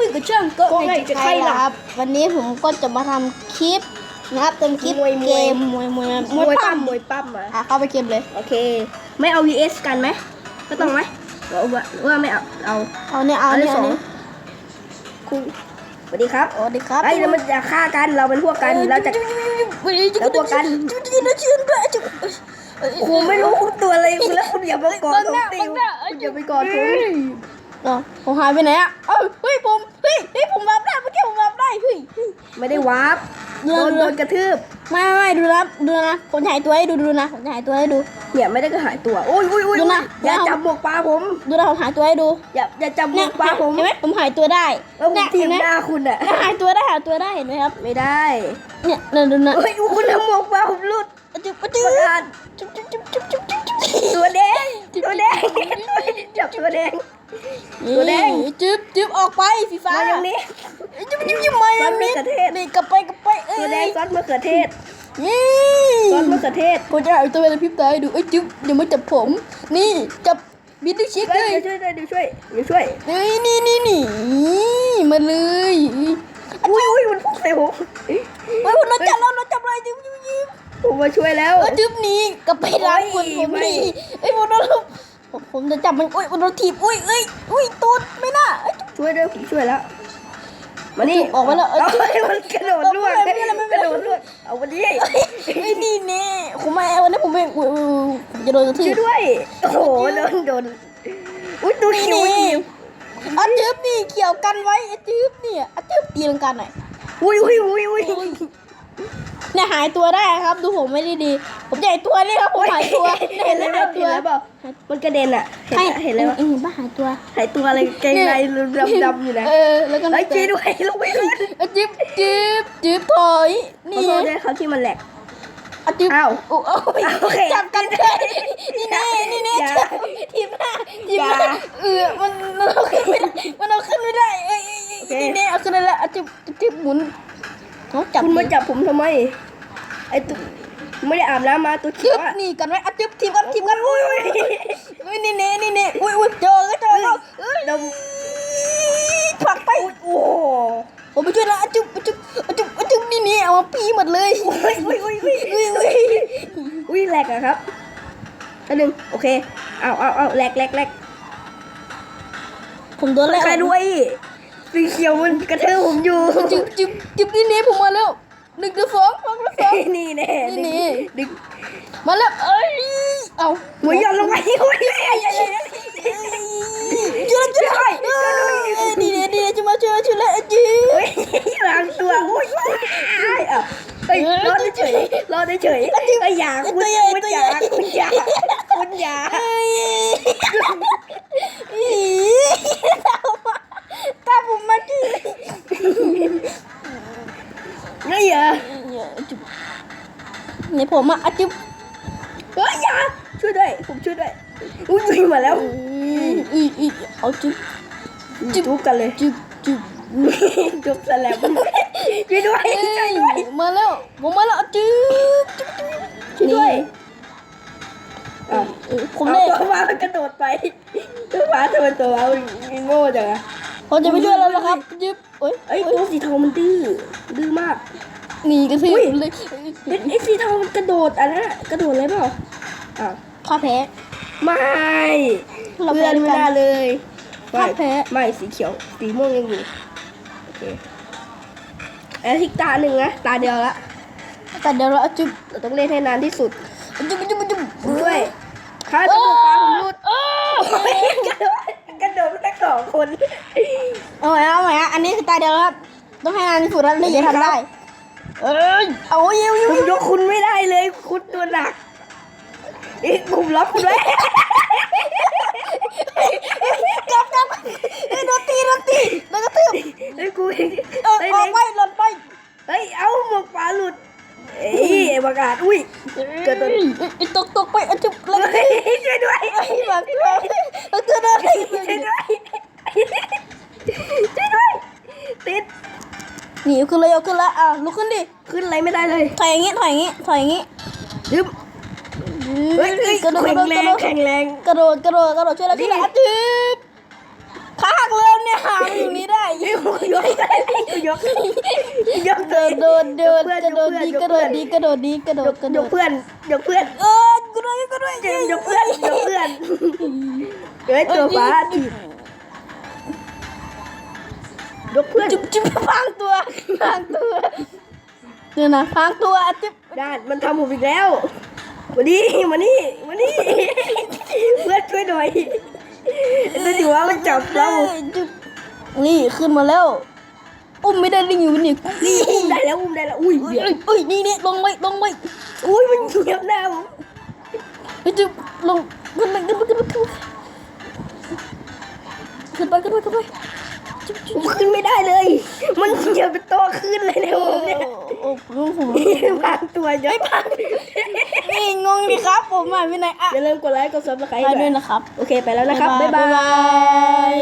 วิ่งกับช่างก็ก็ไงไงจะใครล่ะครับ วันนี้ผมก็จะมาทำคลิปนะครับเป็นคลิปมวยมวยเกมมวยมวยมวยปั้มมวยปั้มอะอะเข้าไปเกมเลย โอเค ไม่เอา vs กันไหมก็ต้องไหมว่าว่าว่าไม่เอาเอาเอาเนี่ยเอาเนี่ยสเอาองเนี่ยคุณสวัสดีครับสวัสดีครับไอ้เรามันจะฆ่ากันเราเป็นพวกกันเราจะ แล้วพวกันนะชื่นด้วยจุ๊บครูไม่รู้ตัวอะไรแล้วคุณอย่ามากอดผมติวคุณอย่าไปกอดผมอ๋อผมหายไปไหนอะเอ้า ฮ้ยผมเฮ้ยเฮ้ยผมรับได้เมื่อกี้ผมรับได้เฮ้ยเฮ้ย ไม่ได้วาร์ปโดนโดนกระทืบไม่ไม่ไม่ดูนะดูนะผมจะหายตัวให้ดูดูนะผมจะหายตัวให้ดู เนี่ยไม่ได้ก็หายตัวโอ้ยโอ้ยโอ้ยดูนะอย่าเอาจับหมวกปลาผม ดูนะผมหายตัวให้ดูอย่าอย่าจับหมเนี่วยกปลาผมเห็นไหมผมหายตัวได้แล้วผมเนี่ยทีเห็มนไหมหน้าคุณอะหายตัวได้หายตัวได้เห็นไหมครับไม่ได้เนี่ยเนี่ยดูนะเฮ้ยคุณทำหมวกปลาผมหลุดจุ๊บปจุ๊บระธานจุ๊บจุ๊บจุ๊บจุ๊บจุ๊บจุ๊บจุ๊บ ตัวแดงตัวแดงจับตัวแดง ตัวแดงจุ๊บจุ๊บออกไปสีฟ้ามาอย่างนี้จุ๊บจุ๊บจุ๊บมาอย่างนี้ซอสมะเขือเทศนี่กลับไปกลับไปเอ้ยตัวแดงซอสมะเขือเทศนี่ซอสมะเขือเทศผมจะหายตัวไปเลยพริบตาให้ดูเอ้ยจุ๊บอย่ามาจับผม นี่จับบิดด้วยชิคเฮ้เลยยเดี๋ยวช่วยเดี๋ยวช่วยเดี๋ยวช่วยเฮ้ยนี่นี่นี่มาเลยอุ้ยอุ้ยมันพุ่งใส่ผมเฮ้ยเราจับเราเราจับเลยจุ๊บ จุ๊บจุ๊บผมมาช่วยแล้ว เออจุ๊บหนี่กลับไปร้านคุณผมไม่นี่เอ้ยผมโดนผมผมจะจับมันอุ้ยผมโดนถีบอุ้ยเอ้ยอุ้ยตูดไม่น่าเอ้ยช่วยด้วยผมช่วยแล้วมานี่ออกมาแล้วเออเอาให้มันกระโดดล่วงไม่เป็นไรไม่กเป็นระไรโดดล่วงเอาวันนี้ไอ้ยนี่แน่ผมไม่วันนี้ผมไม่อุ้ยอุ้ยอุ้ยผมจะโดนกระทืช่วบยด้วย โอ้โหโดนโดนอุ้ยตัวนี่เขียวนี่อาจืบนี่เกี่ยวกันไว้อาจืบเนี่ยอาจืบตีลังกันหน่อยอุ้ยอุ้ยอุ้ยอุ้ย เนี่ยหายตัวได้ครับ ดูผมไม่ได้ดี ผมใหญ่ตัวนี่ครับผมหายตัวเนี่ยเห็เห็นนไหมแล้วหายเห็ตันวแล้วเปล่ามันกระเด็นอะเห็นใช่เห็นแล้วเอ็งเห็นปะหายตัวหายตัวอะไรเกงในดำดำๆอยู่นะเออแล้วก็ไอ้ยช่วยด้วยลงไปเลยอาจืบจืบจืบถอยขอนี่โทษไงด้วยเขาที่มันแหลกอาจืบอ้าวโอ้โอ้ยอ้าวโอเคจับกันเลยนี่แน่นี่แน่อย่าจับทีมหน้าทีมหน้าอย่าเออมันมันเอาขึ้นไม่ได้มันเอาขึ้นไม่ได้เอ้ยเอ้ยเอ้ยนี่แน่เอาขึ้นได้แล้วอาจืบอาจืบหมุน เขาจับคุณมาจับผมทำไม ไอ้ตัวไม่ได้อาบน้ำมาตัวเขีจึ๊ยวบอะนี่กันไว้อะจึ๊บทีมกันทีมกันอุ้ยอุ้ยอุ้ยนี่เน่นี่เน่อุ้ยอุ้ยเจอก็เจอแล้วเอ้ยดมผลักไปโอ้โหผมไปช่วยแล้วอะจึ๊บอะจึ๊บอะจึ๊บอะจึ๊บนี่นี่เอามาปีหมดเลยอุ้ยอุ้ยอุ้ยอุ้ยอุ้ยอุ้ยอุ้ยแหลกอะครับอันหนึ่งโอเคเอาเอาเอาแหลกแหลกแหลกผมโดนแล้วใครด้วย สีเขียวมันกระเทือผมอยู่จึ๊บจึ๊บจึ๊บนี่เน่ผมมาแล้วหนึ่งกับสองสองกับสองนี่แน่นี่นี่ดึงมาแล้วเอ้ยเอาหัวหย่อนลงไปหัวหย่อนช่วยช่วยช่วยนี่เน่นี่เน่จะมาช่วยช่วยแล้วจึ๊บเฮ้ยล้างตัวอุ้ยอะเฮ้ยรอดเฉยรอดเฉยไอ้ยาคุณคุณยาคุณยาคุณยา เอ้ยอีตาผมมาที่ ไม่เหรอ นี่ผมอะอะจิ๊บเฮ้ยยาช่วยด้วย ผมช่วยด้วย อุ้ยมาแล้ว อีอีเอาจิ๊บจุบกันเลยจิ๊บจิ๊บจุบสแลมช่วยด้วยเอ้ช่วยยด้วย มาแล้ว ผมมาแล้วอะจิ๊บช่วยด้วยอะผมเอาได้ตัวฟ้ามันกระโดดไปตัวฟ้าทำไมตัวฟ้าโง่จังอะผมจะไปช่วยแล้วนะครับจิ๊บเอ้ยไอ้ยตัวสีทองมันดื้อดื้อมาก หนีกันสิอุ้ย เลยไอ้ไอ้สีทองมันกระโดดอันนั้นอะกระโดดเลยเปล่าอะข้าแพ้ ไม่เราเพื่อนแพ้ไม่กันได้เลยพลาดแพ้ ไม่สีเขียวสีม่วงยังอยู่โอเคแล้วทิกตาหนึ่งนะตาเดียวละแต่เดี๋ยวเราอะจิ๊บเราต้องเล่นให้นานที่สุดอะจิ๊บอะจิ๊บอะจิ๊บด้วยถ้าจะถูกปลาผมหลุดเออกระโดดกระโดดทั้งสองคน เอาใหม่เอาใหม่อะอันนี้คือตาเดียวแล้วครับ ต้องให้นานที่สุดแล้วนี่จะทำได้ เอ้ยเอาเยี่ยวเยี่ยวผมยกคุณไม่ได้เลย คุณตัวหนักอีกผมล็อกคุณไว้กลับกลับเฮ้ยโดนตีโดนตีแล้วก็ทืบเฮ้ยกูเออเฮ้ยออกไปเล็กหล่นไปเฮ้ยเอาหมวกปลาหลุดเอ้ยไอ้ประกาศอุ้ยเกิดตัวเอ้ยตกตกไปอะจุ๊บแล้วก็ เฮ้ยช่วยด้วย ไอ้หลังเราแล้วเธอเดิน ช่วยด้วยช่วยด้วยติด หนีขึ้นเลยเอาขึ้นละอะลุกขึ้นดิขึ้นอะไรไม่ได้เลยถอยอย่างงี้ถอยอย่างงี้ถอยอย่างงี้ยึบเฮ้ยเฮ้ยกระโดดแข็กระงโดดแรกระงโดดแข็งแรงกระโดดกระโดดกระโดดช่วยแล้วช่วยแล้วอะจุ๊บขาหักเลยเนี่ยหามันอยู่นี่ได้เฮ้ยยกยกยกโดดโดดโดดกระโดดดีกระโดดดีกระโดดดีกระโดดกระโดยดกเพื่อนยกเพื่อนเออกูด้วยกูด้วยยกเพื่อนยกเพื่อนเฮ้ยตัวฟ้าถีบ ยกเพื่อนจุ๊บจุ๊บพังตัวพังตัวเนี่ยนะพังตัวจุ๊บด้านมันทำผมอีกแล้วมานี่มานี่มานี่เพื่อนช่วยหน่อยไอ้ตัวจิ๋วมันจับเราจุ๊บนี่ขึ้นมาแล้วอุ้มไม่ได้ได้อยู่นี่นี่อุ้มได้แล้วอุ้มได้แล้วอุ้ยอุ้ยเดี๋ยวอุ้ยนี่นี่ลงไว้ลงไว้อุ้ยมันเหยียบหน้าผมเฮ้ยจุ๊บลงขึ้นไปขึ้นไปขึ้นไปขึ้นไปขึ้นไปขึ้นไป ผจุ๊บมขึ้นไม่ได้เลย มันเหยียบเป็นตัวขึ้นเลยเนี่ยผมเนี่ยโอ้โหผมบางตัวเยอะมากนี่งงดิครับผมอะวินัยอะอย่าลืมกดไลค์กดซับสไครต์ไปด้วยนะครับ โอเคไปแล้วนะครับ บ๊ายบายบ๊ายบาย